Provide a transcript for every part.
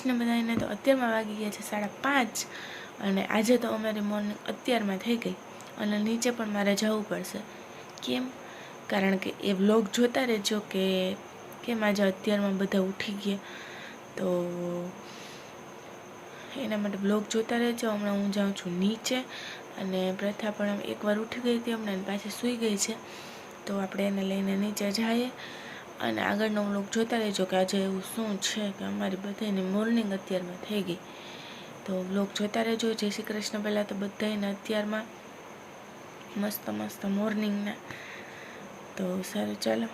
કૃષ્ણ બધાને તો અત્યારમાં વાગી ગયા છે સાડા પાંચ અને આજે તો અમારી મોર્નિંગ અત્યારમાં થઈ ગઈ અને નીચે પણ મારે જવું પડશે. કેમ? કારણ કે એ વ્લોગ જોતા રહેજો કે કેમ આજે અત્યારમાં બધા ઉઠી ગયા. તો એના માટે બ્લોગ જોતા રહેજો. હમણાં હું જાઉં છું નીચે અને પ્રથા પણ એકવાર ઉઠી ગઈ હતી હમણાં પાછી સૂઈ ગઈ છે. તો આપણે એને લઈને નીચે જઈએ. અને આગળનો વ્લોગ જોતા રહેજો કે આજે એવું શું છે કે અમારી બધાની મોર્નિંગ અત્યારમાં થઈ ગઈ. તો વ્લોગ જોતા રહેજો. જય શ્રી કૃષ્ણ. પહેલાં તો બધાને અત્યારમાં મસ્ત મસ્ત મોર્નિંગના તો સારું ચાલો.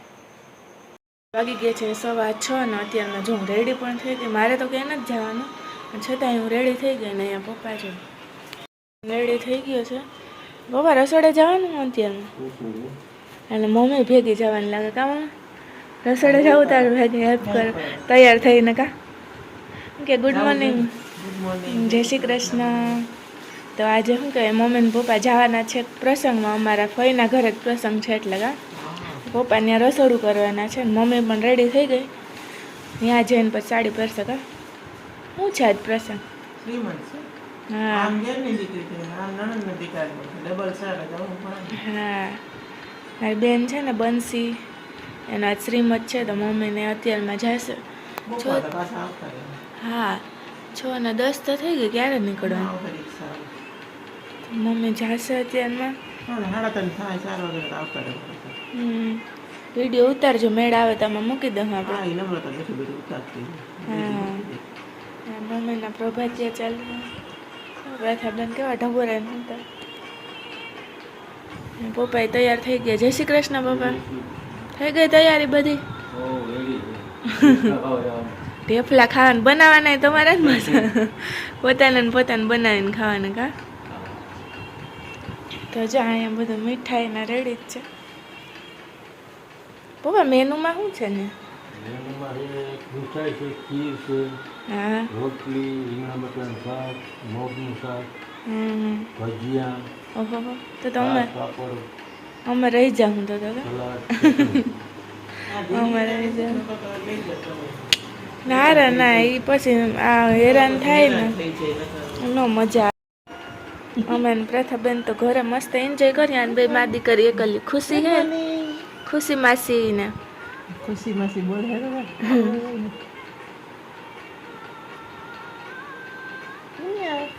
વાગી ગયા છે સવા છ ને અત્યારમાં જો હું રેડી પણ થઈ ગઈ. મારે તો ક્યાંય નથી જવાનું. પણ છતાંય હું રેડી થઈ ગઈ ને અહીંયા પપ્પા છે. રેડી થઈ ગયો છે. પપ્પા રસોડે જવાનું અત્યારમાં. અને મમ્મી ભેગી જવાની લાગે. કામ રસોડે જવું તારું ભેગી હેલ્પ કર. તૈયાર થઈને કા? કે ગુડ મોર્નિંગ જય શ્રી કૃષ્ણ. તો આજે શું કહે મમ્મી ને પપ્પા જવાના છે પ્રસંગમાં. અમારા ફઈના ઘરે જ પ્રસંગ છે એટલે કા. પપ્પા ત્યાં રસોડું કરવાના છે મમ્મી પણ રેડી થઈ ગઈ. ત્યાં જઈને પછી સાડી પહેરશે કા. શું છે આજ પ્રસંગ? હા. હા. મારી બેન છે ને બંસી. એનો શ્રીમત છે તો મમ્મીને અત્યારમાં જશે. હા છ ને દસ તો થઈ ગઈ ક્યારે નીકળવાનું. મમ્મી જશે અત્યારમાં? વીડિયો ઉતારજો મેળ આવે તો આમાં મૂકી દઉં આપણે. હા. મમ્મીના પ્રભાતિયા ચાલુ. પ્રથાબેન કેવા ઢગોરા નહોતા પપ્પાએ તૈયાર થઈ ગયા. જય શ્રી કૃષ્ણ પપ્પા. થઈ ગઈ તૈયારી બધી? ઢેફલા ખાવાનું બનાવવાના તમારા જ મજા. પોતાને પોતાને બનાવીને ખાવાના કા? તો જો અહીંયા બધું મીઠાઈ ના રેડી જ છે. પપ્પા મેનુમાં શું છે ને? મીઠાઈ છે ખીર છે હા. રોટલી રીંગણા બટાકાનું શાક મગનું શાક ભજીયા તો તમે અમે રહી જાઉં તો. અમારે રહી જાઉં ના રે ના એ પછી આ હેરાન થાય ને. ન મજા આવે. અમે પ્રથા પ્રથાબેન તો ઘરે મસ્ત એન્જોય કરી અને બે મા દીકરી એકલી ખુશી હે ખુશી માસી ને. ખુશી માસી બોલ હે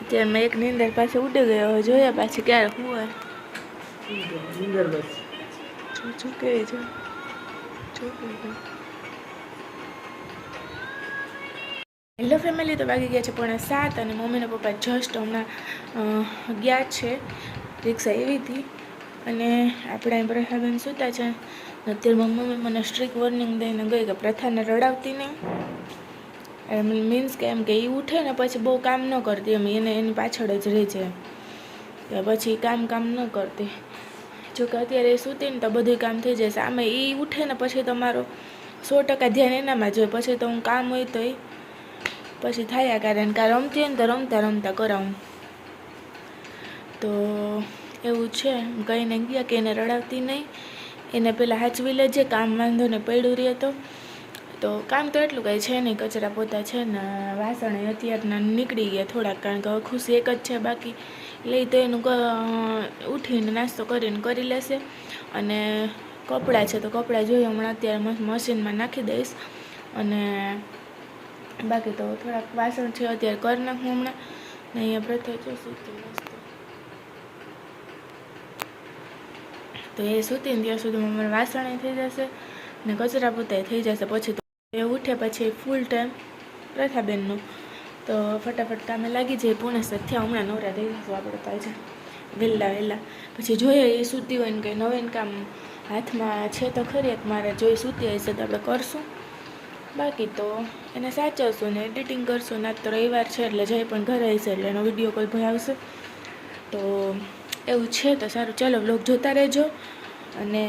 ત્યાં મેં એક નીંદર પાસે ઉડી ગયો હવે જોઈએ પાછી ક્યારે હોય. નીંદર બસ. જો જો કે જો. જો હેલો ફેમિલી તો વાગી ગયા છે પોણા સાત અને મમ્મીના પપ્પા જસ્ટ હમણાં ગયા છે. રિક્ષા એવી હતી અને આપણે અહીં પ્રથાબેન સૂતા છે. અત્યારે મમ્મી મને સ્ટ્રિક વોર્નિંગ દઈને ગઈ કે પ્રથાને રડાવતી નહીં. એમ મીન્સ કે એમ કે એ ઉઠે ને પછી બહુ કામ ન કરતી. એમ એને એની પાછળ જ રહે છે. પછી કામ કામ ન કરતી. જો કે અત્યારે સૂતી ને તો બધું કામ થઈ જાય સામે એ ઉઠે ને પછી તમારો સો ટકા ધ્યાન એનામાં જોઈએ પછી તો હું કામ હોય તો એ પછી થયા કારણ કે રમતી હોય ને તો રમતા રમતા કરાવું. તો એવું છે. કહીને ગયા કે એને રડાવતી નહીં એને પહેલાં હાચવી લેજે, કામ વાંધો ને પડ્યું રહે તો તો કામ તો એટલું કંઈ છે નહીં. કચરા પોતા છે ને વાસણ અત્યારના નીકળી ગયા થોડાક, કારણ કે ખુશી એક જ છે બાકી. લઈ તો એનું ઉઠીને નાસ્તો કરીને કરી લેશે. અને કપડાં છે તો કપડાં જોઈએ. હમણાં અત્યારે મશીનમાં નાખી દઈશ. અને બાકી તો થોડાક વાસણ છે અત્યારે કરી નાખું હમણાં. ને અહીંયા પ્રથા છે સૂતી મસ્ત તો એ સૂતીને ત્યાં સુધીમાં મારા વાસણ થઈ જશે ને કચરા પોતાય થઈ જશે. પછી એ ઉઠે પછી ફૂલ ટાઈમ પ્રથાબેનનું. તો ફટાફટ કામે લાગી જાય પૂર્ણ સથ્યા હમણાં નવરા થઈ જશું આપણે પાછા વહેલા વહેલા પછી જોઈએ એ સૂતી હોય ને કંઈ નવીન કામ. હાથમાં છે તો ખરી, એક મારે જોઈ સૂતી હશે તો આપણે કરશું. બાકી તો એને સાચવશું ને એડિટિંગ કરશું, ને તો રવિવાર છે એટલે જઈ પણ ઘરે હશે એટલે એનો વીડિયો કોલ ભાઈ આવશે. તો એવું છે તો સારું. ચાલો બ્લોગ જોતા રહેજો અને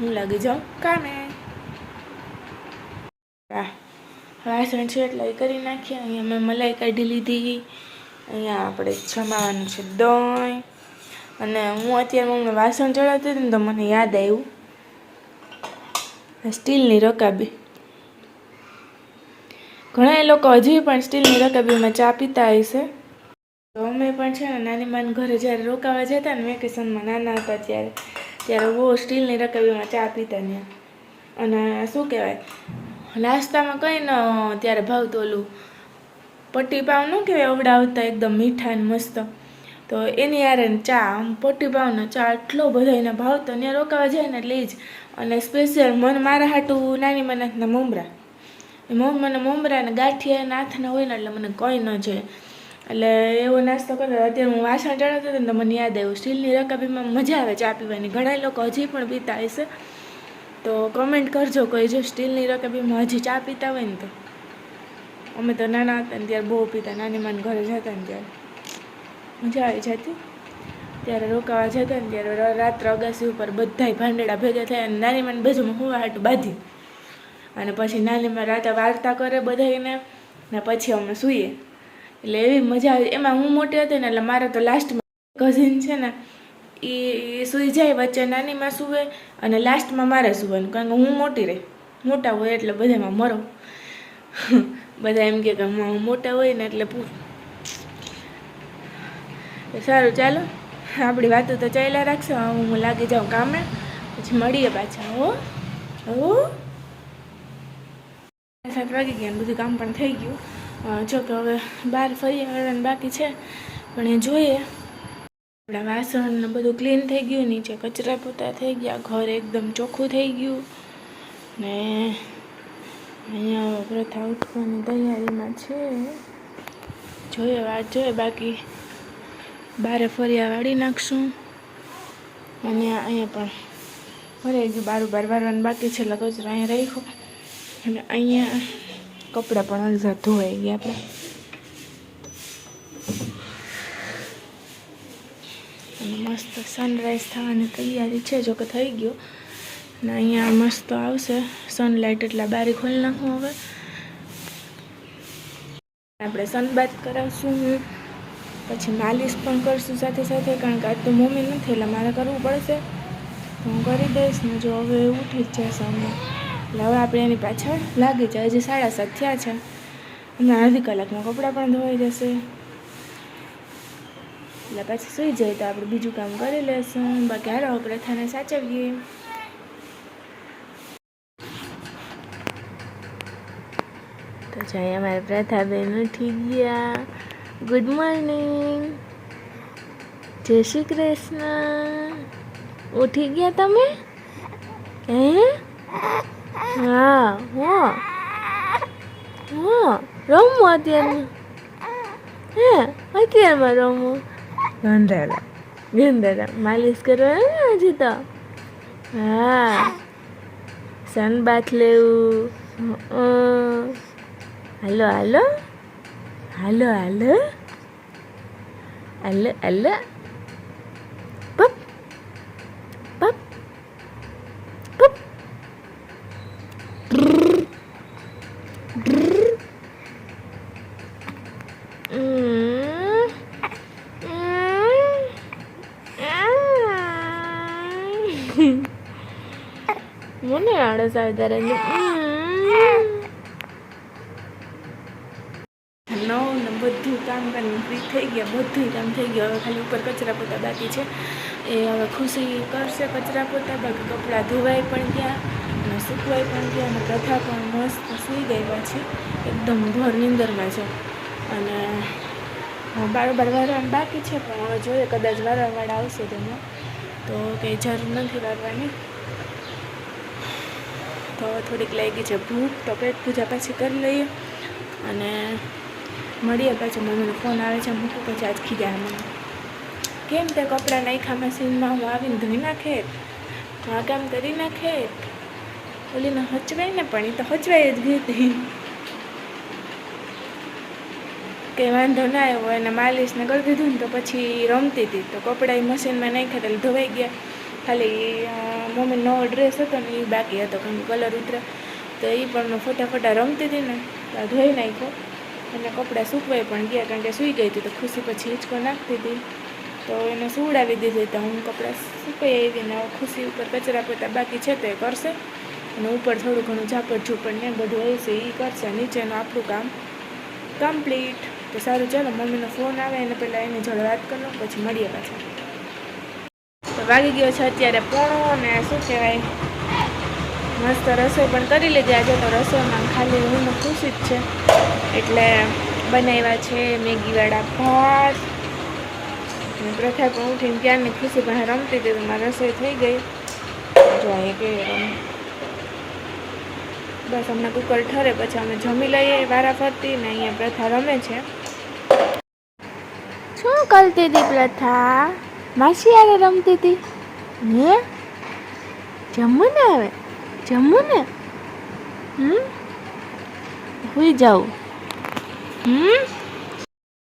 હું લાગી જાઉં કામે. વાસણ છે એટલે એ કરી નાખીએ. અહીંયા મેં મલાઈ કાઢી લીધી. અહીંયા આપણે જમાવાનું છે દહીં. અને હું અત્યારે હમણાં વાસણ ચડાવતી હતી ને તો મને યાદ આવ્યું. સ્ટીલની રકાબી. ઘણા લોકો હજી પણ સ્ટીલની રકાબીમાં ચા પીતા હશે તો અમે પણ છે ને નાની માન ઘરે જ્યારે રોકાવા જતા ને વેકેશનમાં નાના હતા ત્યારે ત્યારે બહુ સ્ટીલની રકાબીમાં ચા પીતા ત્યાં અને શું કહેવાય? નાસ્તામાં કંઈ ન ત્યારે ભાવતું ઓલું પટ્ટી પાવ ન કહેવાય અવડાવતા એકદમ મીઠા ને મસ્ત. તો એની યારે ચા, આમ પટ્ટી પાવનો ચા એટલો બધો એને ભાવતો ત્યાં રોકાવા જાય ને એટલે જ અને સ્પેશિયલ મન મારા હાટું નાની મનાથના મમરા. મમ, મને મમરા ને ગાંઠિયા નાથના હોય ને એટલે મને કંઈ ન જોઈએ એટલે એવો નાસ્તો કરતો અત્યારે હું વાસણ ચડાવતો હતો ને મને યાદ આવ્યું, સ્ટીલની રકાબીમાં મજા આવે ચા પીવાની. ઘણા લોકો હજી પણ પીતા હશે તો કમેન્ટ કરજો કોઈ જો સ્ટીલની રકાબીમાં હજી ચા પીતા હોય ને તો. અમે તો નાના હતા ને ત્યારે બહુ પીતા, નાની માન ઘરે જતા ને ત્યારે. મજા આવી જતી. ત્યારે રોકાવા જતા ને ત્યારે રાત્રે અગાસી ઉપર બધાય ભાંડેડા ભેગા થયા અને નાની માન બાજુમાં હું હાટ બાંધી. અને પછી નાનીમાં રાતે વાર્તા કરે બધાને ને પછી અમે સૂઈએ. એટલે એવી મજા આવી. એમાં હું મોટી હતી ને એટલે મારે તો લાસ્ટમાં કઝિન છે ને એ સૂઈ જાય વચ્ચે નાનીમાં સૂવે અને લાસ્ટમાં મારે સૂવાનું, કારણ કે હું મોટી રહે. મોટા હોય એટલે બધામાં મરો. બધા એમ કે હું મોટા હોય ને એટલે પૂરું. સારું, ચાલો. આપણી વાતો તો ચાલ્યા રાખશે. હું હું લાગી જાઉં કામે. પછી મળીએ પાછા, હો. હો. સાત વાગી ગયા બધું કામ પણ થઈ ગયું. જો કે હવે બહાર ફરી આવવાનું બાકી છે. પણ એ જોઈએ. આપણા વાસણ બધું ક્લીન થઈ ગયું, નીચે કચરા પોતા થઈ ગયા, ઘર એકદમ ચોખ્ખું થઈ ગયું. ને અહીંયા પ્રથા ઉઠવાની તૈયારીમાં છે. જોઈએ, વાત જોઈએ, બાકી બારે ફરિયા વાળી નાખશું. અને અહીંયા પણ ફરી ગયું, બારું બાર વારવાનું બાકી છે કચરો અહીંયા રાખ્યો. અને અહીંયા કપડાં પણ અડધા ધોવાઈ ગયા આપણે અને મસ્ત સનરાઈઝ થવાની તૈયારી છે. જો કે થઈ ગયો. ને અહીંયા મસ્ત આવશે. સનલાઇટ એટલે બારી ખોલી નાખું હવે. આપણે સનબાથ કરાવશું પછી માલિશ પણ કરશું સાથે સાથે, કારણ કે આજ તો મમ્મી નથી, એટલે મારે કરવું પડશે. હું કરી દઈશ. ને જો હવે ઉઠી જ જશે અમે. એટલે હવે આપણે એની પાછળ લાગી જાય. હજી સાડા સાત થયા છે. અને અડધી કલાકમાં કપડાં પણ ધોવાઈ જશે. એટલે પછી સુઈ જાય તો આપણે બીજું કામ કરી લેશું. બાકી હારો પ્રથાને સાચવીએ. તો જાય અમારે પ્રથાબેન ઉઠી ગયા. ગુડ મોર્નિંગ જય શ્રી કૃષ્ણ. ઉઠી ગયા તમે? હે? હા, હો. હા રમવું અત્યારમાં. હે, અત્યારમાં રમવું ગંધારા ગંધારા માલિશ કરવાનું હજી તો? હા. સન બાથ લેવું. હાલો હાલો. હાલો હાલો. હાલો હાલો. તારે નવ ને બધું કામ કરીને ફ્રી થઈ ગયા બધું કામ થઈ ગયું. હવે ખાલી ઉપર કચરા પોતા બાકી છે. એ હવે ખુશી કરશે કચરા પોતા, બાકી કપડાં ધોવાય પણ ગયા, અને સૂકવાય પણ ગયા, અને કથા પણ મસ્ત સૂઈ ગઈ છે. એકદમ ઘર નીંદરમાં છે. અને બારોબાર વારવાનું બાકી છે, પણ હવે જોઈએ, કદાચ વારવાવાળા આવશે તેમાં તો કંઈ જરૂર નથી વારવાની. તો થોડીક લાગી છે ભૂખ, તો પેટ પૂજા પાછી કરી લઈએ. અને મળીએ પાછું મમ્મીનો ફોન આવે છે, મૂકું પછી આજ ખીજા મને કેમ તે કપડાં નાખ્યા મશીનમાં હું આવીને ધોઈ નાખે આ કરી નાખે. ઓલીને હચવાય ને પણ એ તો હચવાય જ ગઈ. હતી કે વાંધો ના આવ્યો, એને માલિશને કરી દીધું ને તો પછી રમતી હતી તો કપડાં મશીનમાં નાખ્યા એટલે ધોવાઈ ગયા. ખાલી મમ્મી નવો ડ્રેસ હતો ને એ બાકી હતો કારણ કલર ઉતરે. તો એ પણ ફટાફટા રમતી હતી ને ધોઈ નાખ્યો. અને કપડાં સૂકવાઈ પણ ગયા, કારણ કે સૂઈ ગઈ હતી તો ખુશી પછી હિંચકો નાખતી હતી. તો એને સુવડાવી દીધી તો હું કપડાં સૂકાઈ આવી ને ખુશી ઉપર કચરા પોતા બાકી છે તો એ કરશે. અને ઉપર થોડું ઘણું ઝાપડ ઝૂપડ ને બધું હોય છે એ કરશે. નીચેનું આપણું કામ કમ્પ્લીટ તો સારું, ચાલો, મમ્મીનો ફોન આવે એને પહેલાં એની જોડે વાત કરો પછી મળીએ પાછા. વાગી ગયો છે અત્યારે પોણો અને શું કહેવાય, મસ્ત રસોઈ પણ કરી લીધી આજે તો રસોઈમાં ખાલી હું ખુશી જ છે. એટલે બનાવ્યા છે મેગીવાળા ભાત. પ્રથા પણ ઉઠીને ત્યારની ખુશી પણ રમતી હતી, તો મારી રસોઈ થઈ ગઈ. જો કે બસ અમને કુકર ઠરે, પછી અમે જમી લઈએ વારા ફરતી ને અહીંયા પ્રથા રમે છે. શું કરતી હતી પ્રથા? માસી યારે રમતી હતી ને જમવું ને હવે જમવું ને હમ સુઈ જાઉં હમ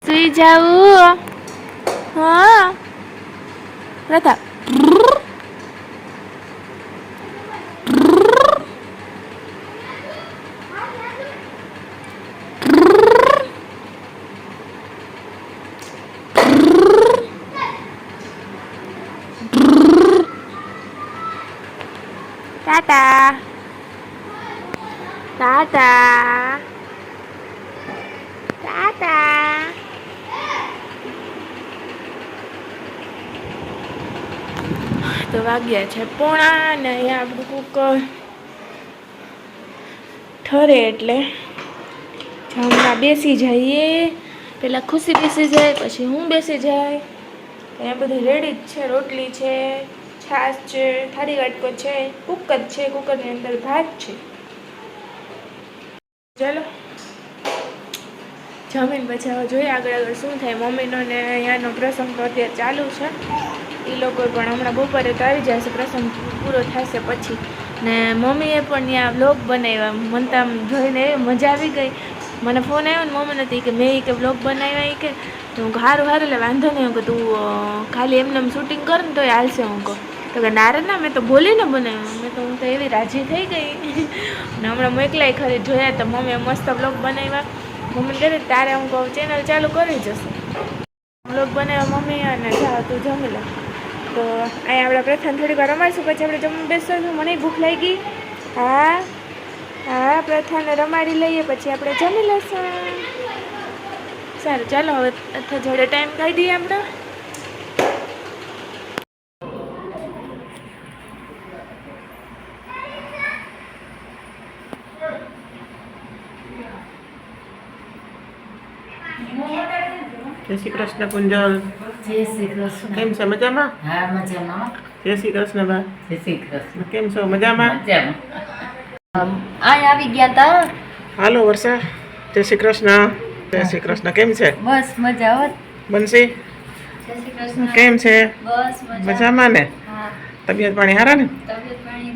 સુઈ જાઉં હા પ્રથા વાગ્યા છે, પોણા ને અહીંયા આપણું કુકર ઠરે એટલે જમવા બેસી જઈએ. પહેલાં ખુશી બેસી જાય, પછી હું બેસી જાય. અહીંયા બધું રેડી જ છે, રોટલી છે, છાશ છે, થાળી વાટકો છે, કુકર છે, કુકરની અંદર ભાત છે. ચાલો. જમીન પછી હવે જોઈએ આગળ આગળ શું થાય. મમ્મીનો ને અહીંયાનો પ્રસંગ તો અત્યારે ચાલુ છે. એ લોકો પણ હમણાં બપોરે તો આવી જશે, પ્રસંગ પૂરો થશે પછી. ને મમ્મીએ પણ ત્યાં વ્લોગ બનાવ્યા, મને તો આમ જોઈને મજા આવી ગઈ. મને ફોન આવ્યો ને મમ્મી નથી કે, મેં કે વ્લોગ બનાવ્યા એ કે, તો હું સારું સારું એટલે વાંધો નહીં. હું કે, તું ખાલી એમને શૂટિંગ કર ને તોય હાલશે, હું કહું. તો કે ના ના, મેં તો બોલીને બનાવ્યું. મેં તો હું તો એવી રાજી થઈ ગઈ. ને હમણાં મોકલાય ખરી જોયા તો મમ્મીએ મસ્ત વ્લોગ બનાવ્યા. મમ્મી કહે, તારે, હું કહું ચેનલ ચાલુ કરી જશે વ્લોગ બનાવ્યા મમ્મી અને જા, તું જમી લે. તો અહીંયા આપણે પ્રથમ થોડીક વાર રમાડીશું પછી આપણે જમવા બેસશું. મને ભૂખ લાગી. હા હા પ્રથાને રમાડી લઈએ, પછી આપણે જમી લઈશું. સારું, ચાલો હવે અથવા જોડે ટાઈમ કાઢી દઈએ આપણે. જય શ્રી કૃષ્ણ કુંજલ જય શ્રી કૃષ્ણ. કેમ છે મજામાં? હા મજામાં. જય શ્રી કૃષ્ણ બા જય શ્રી કૃષ્ણ. કેમ છો મજામાં? મજામાં. આ આવી ગયા તા? હાલો વર્ષા. જય શ્રી કૃષ્ણ. જય શ્રી કૃષ્ણ. કેમ છે? બસ મજા શ્રી કૃષ્ણ. કેમ છે? બસ મજામાં ને? તબિયત પાણી હારા ને? તબિયત પાણી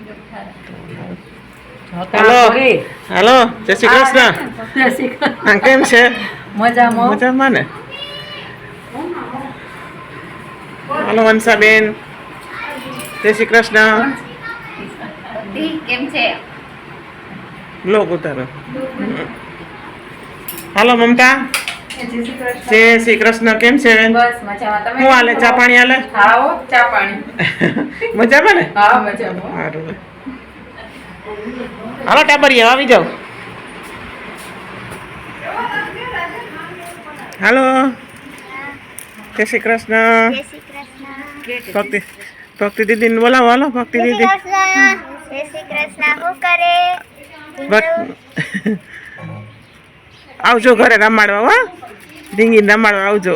હાલો. હાલો જય શ્રી કૃષ્ણ. જય શ્રી કૃષ્ણ. કેમ છે? મજામાં. મજામાં ને? હાલો વંશાબેન જય શ્રી કૃષ્ણ. કેમ છે? લોક ઉતારો. હાલો મમતા. જય શ્રી કૃષ્ણ. કેમ છે? બેન હું હાલે? ચા પાણી હાલે? ચા પાણી. મજામાં ને? હા મજામાં. સારું હાલો ટાબરિયા આવી જાઓ. હાલો. જય શ્રી કૃષ્ણ. ભક્તિ ભક્તિ દીદીને બોલાવો હાલો ભક્તિ દીદી. આવજો ઘરે રમાડવા હો. ઢીંગીને રમાડવા આવજો.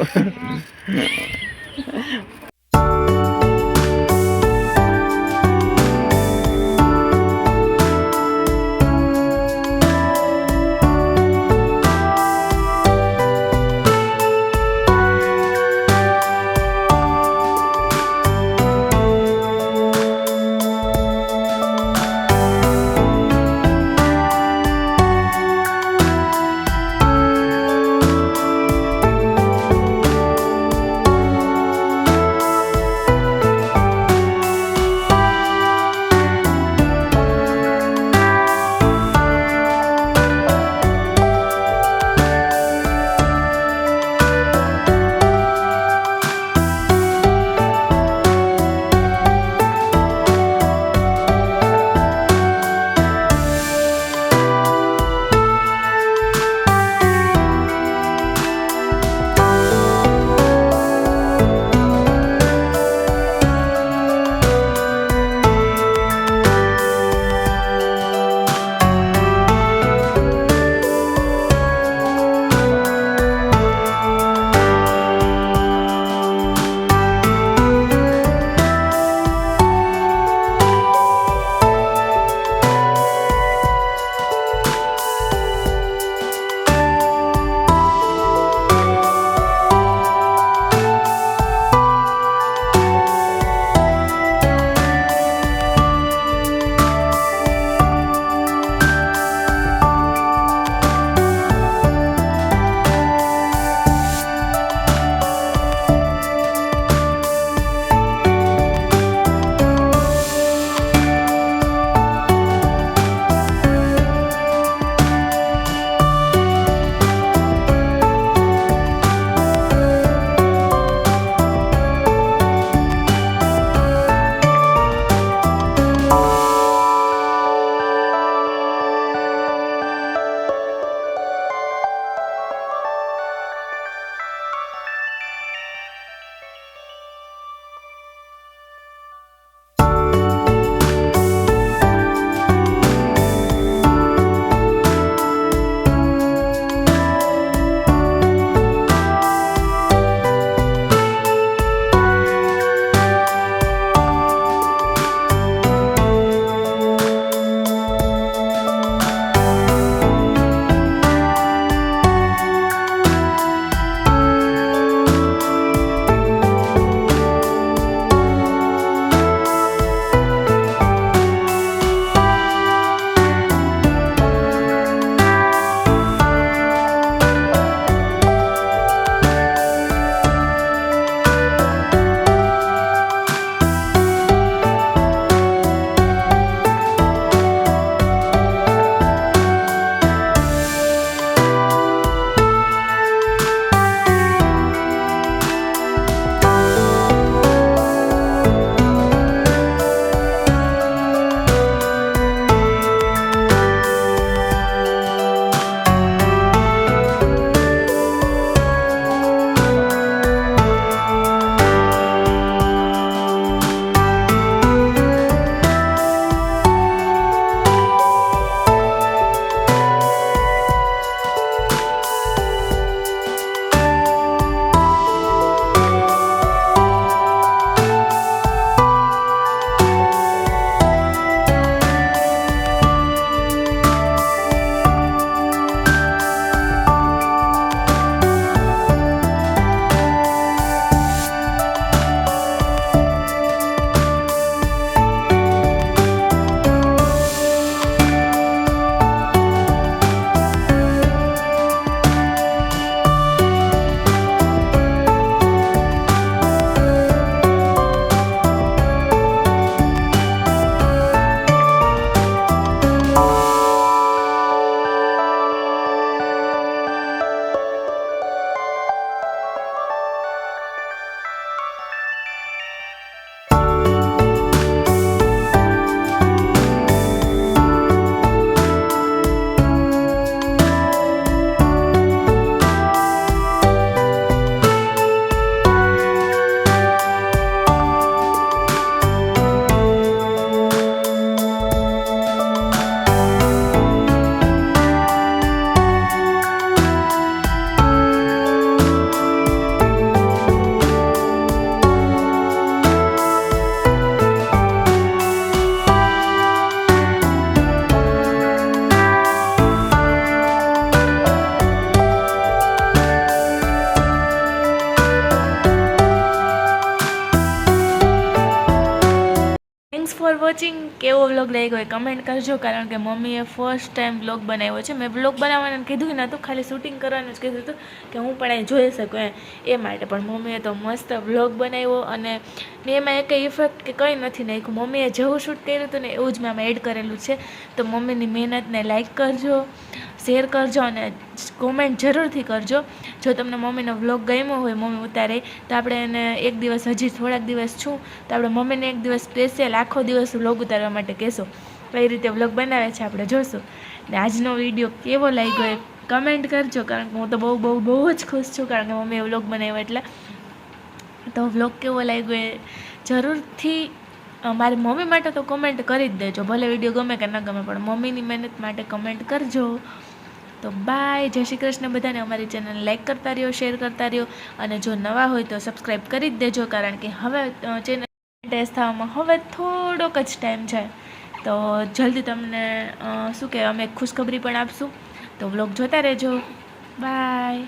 વોચિંગ કેવો વ્લોગ લાગ્યો એ કમેન્ટ કરજો, કારણ કે મમ્મીએ ફર્સ્ટ ટાઈમ વ્લોગ બનાવ્યો છે. મેં વ્લોગ બનાવવાનું કીધું નહોતું ખાલી શૂટિંગ કરવાનું જ કીધું હતું કે હું પણ અહીં જોઈ શકું એમ. એ માટે પણ મમ્મીએ તો મસ્ત વ્લોગ બનાવ્યો અને એમાં એક ઇફેક્ટ કે કંઈ નથી નાખ્યું. મમ્મીએ જેવું શૂટ કર્યું હતું ને એવું જ મેં એડ કરેલું છે. તો મમ્મીની મહેનતને લાઈક કરજો. શેર કરજો અને કોમેન્ટ જરૂરથી કરજો. જો તમને મમ્મીનો વ્લોગ ગમ્યો હોય, મમ્મી ઉતારે, તો આપણે એને એક દિવસ હજી થોડાક દિવસ છું, તો આપણે મમ્મીને એક દિવસ સ્પેશિયલ આખો દિવસ વ્લોગ ઉતારવા માટે કહેશો. કઈ રીતે વ્લોગ બનાવે છે આપણે જોશું. ને આજનો વીડિયો કેવો લાગ્યો એ કમેન્ટ કરજો, કારણ કે હું તો બહુ બહુ બહુ જ ખુશ છું, કારણ કે મમ્મીએ વ્લોગ બનાવ્યો એટલે. તો વ્લોગ કેવો લાગ્યો એ જરૂરથી મારી મમ્મી માટે તો કમેન્ટ કરી જ દેજો, ભલે વીડિયો ગમે કે ન ગમે, પણ મમ્મીની મહેનત માટે કમેન્ટ કરજો. તો બાય. જય શ્રી કૃષ્ણ બધાને. અમારી ચેનલ લાઈક કરતા રહ્યો શેર કરતા રહ્યો અને જો નવા હોય તો સબસ્ક્રાઈબ કરી જ દેજો કારણ કે હવે ચેનલ ટેસ્ટ થવામાં હવે થોડોક જ ટાઈમ છે. તો જલ્દી તમને શું કહેવાય, અમે ખુશખબરી પણ આપશું. તો વ્લોગ જોતા રહેજો. બાય.